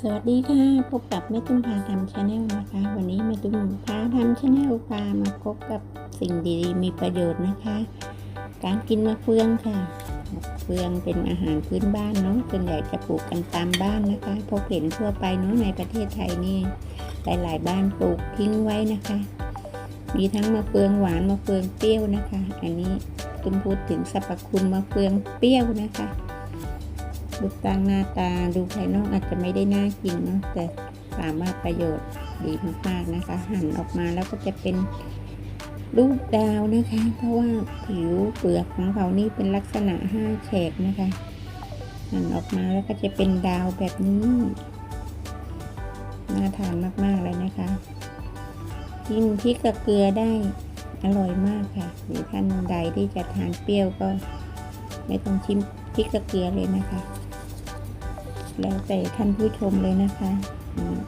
สวัสดีค่ะพบกับแม่ตุ้มพาทำชาแนลนะคะ วันนี้แม่ตุ้มพาทำชาแนลพามาพบกับสิ่งดีๆ มีประโยชน์นะคะ การกินมะเฟืองค่ะมะเฟืองเป็นอาหารพื้นบ้านเนาะส่วนใหญ่จะปลูกกันตามบ้านนะคะพบเห็นทั่วไปเนาะในประเทศไทยนี่หลายๆบ้านปลูกทิ้งไว้นะคะ มีทั้งมะเฟืองหวานมะเฟืองเปรี้ยวนะคะ อันนี้ตุ้มพูดถึงสรรพคุณมะเฟืองเปรี้ยวนะคะ รูปร่างหน้าตาดูภายนอกอาจจะไม่ได้น่ากินเนาะแต่สามารถประโยชน์ดีมากๆนะคะหั่นออกมาแล้วก็จะเป็นรูปดาวนะคะ เพราะว่าผิวเปลือกของเขานี่เป็นลักษณะห้าแฉกนะคะหั่นออกมาแล้วก็จะเป็นดาวแบบนี้น่าทานมากๆเลยนะคะกินพริกกับเกลือได้อร่อยมากค่ะหรือท่านใดที่จะทานเปรี้ยวก็ไม่ต้องชิมพริกกับเกลือเลยนะคะ แล้วแต่ท่านผู้ชมเลยนะคะ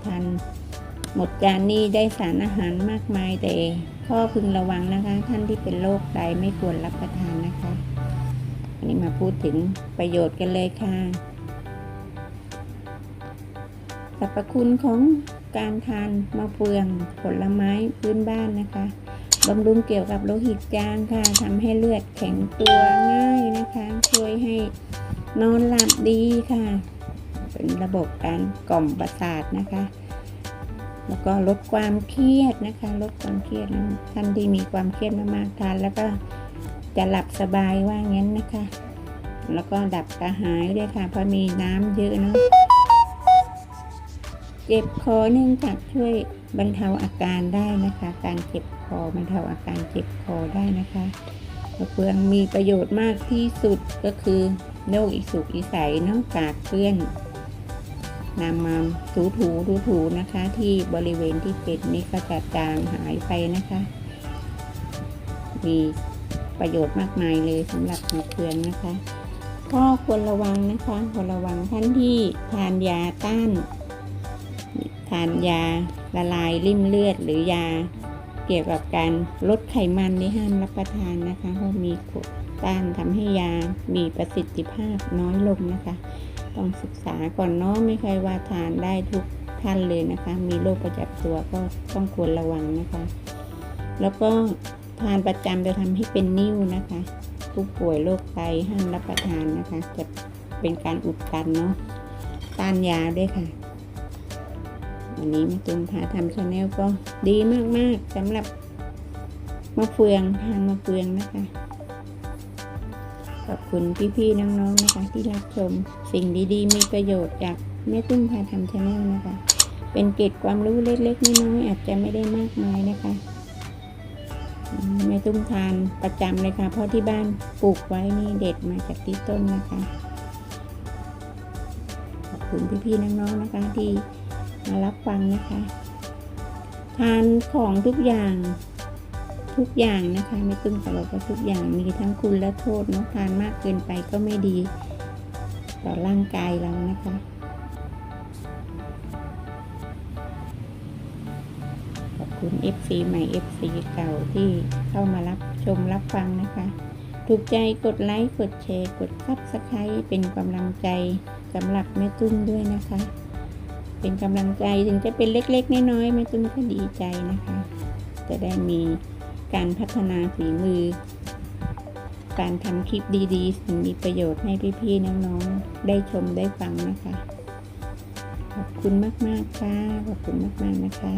ทานหมดจานนี้ได้สารอาหารมากมายแต่ข้อพึงระวังนะคะ ท่านที่เป็นโรคไตไม่ควรรับประทานนะคะอันนี้มาพูดถึงประโยชน์กันเลยค่ะสรรพคุณของการทานมะเฟืองผลไม้พื้นบ้านนะคะบำรุงเกี่ยวกับโลหิตจางค่ะทำให้เลือดแข็งตัวง่ายนะคะ ช่วยให้นอนหลับดีค่ะ เป็นระบบการกล่อมประสาทนะคะ แล้วก็ลดความเครียดนะคะ ลดความเครียดท่านที่มีความเครียดมากๆทานแล้วก็จะหลับสบายว่างั้นนะคะ แล้วก็ดับกระหายด้วยค่ะเพราะมีน้ำเยอะเนาะเจ็บคอเนื่องจากช่วยบรรเทาอาการได้นะคะ การเจ็บคอบรรเทาอาการเจ็บคอได้นะคะมะเฟืองมีประโยชน์มากที่สุดก็คือโรคอีสุกอีใสเนาะกากเกลื่อน นำมาถูถูถูถูๆนะคะ ที่บริเวณที่เป็นนี่ก็จะจางหายไปนะคะ มีประโยชน์มากมายเลยสำหรับมะเฟืองนะคะก็ควรระวังนะคะควรระวังท่านที่ทานยาต้านทานยาละลายริ่มเลือดหรือยาเกี่ยวกับการลดไขมันนี่ห้ามรับประทานนะคะเพราะมีกรดต้านทำให้ยามีประสิทธิภาพน้อยลงนะคะ ต้องศึกษาก่อนเนาะไม่ใช่ว่าทานได้ทุกท่านเลยนะคะ มีโรคประจำตัวก็ต้องควรระวังนะคะ แล้วก็ทานประจำจะทำให้เป็นนิ่วนะคะ ผู้ป่วยโรคไตห้ามรับประทานนะคะ จะเป็นการอุดตันเนาะต้านยาด้วยค่ะวันนี้ม่ตุ้มพาทำชาแนลก็ดีมากๆสำหรับมะเฟืองทานมะเฟืองนะคะ อบคุณพี่ๆน้องๆนะคะ ที่รับชมสิ่งดีๆ มีประโยชน์จากแม่ตุ้มพาทำชาแนลนะคะ เป็นเกร็ดความรู้เล็กๆน้อยๆอาจจะไม่ได้มากมายนะคะอืมแม่ตุ้มทานประจำเลยค่ะ เพราะที่บ้านปลูกไว้นี่เด็ดมาจากที่ต้นนะคะขอบคุณพี่ๆน้องๆนะคะที่มารับฟังนะคะ ทานของทุกอย่าง ทุกอย่างนะคะไม่ตึงตลอดว่าทุกอย่างมีทั้งคุณและโทษเนาะทานมากเกินไปก็ไม่ดี ต่อร่างกายเรานะคะขอบคุณ FC ใหม่ FC เก่าที่เข้ามารับชมรับฟังนะคะ ถูกใจกดไลค์กดแชร์กดซับสไครต์เป็นกำลังใจสำหรับแม่ตุ้มด้วยนะคะ เป็นกำลังใจถึงจะเป็นเล็กๆน้อยๆไม่ตุ้มก็ดีใจนะคะ จะได้มี การพัฒนาฝีมือ การทำคลิปดีๆสิ่งมีประโยชน์ให้พี่ๆน้องๆได้ชมได้ฟังนะคะ ขอบคุณมากๆค่ะ ขอบคุณมากๆนะคะ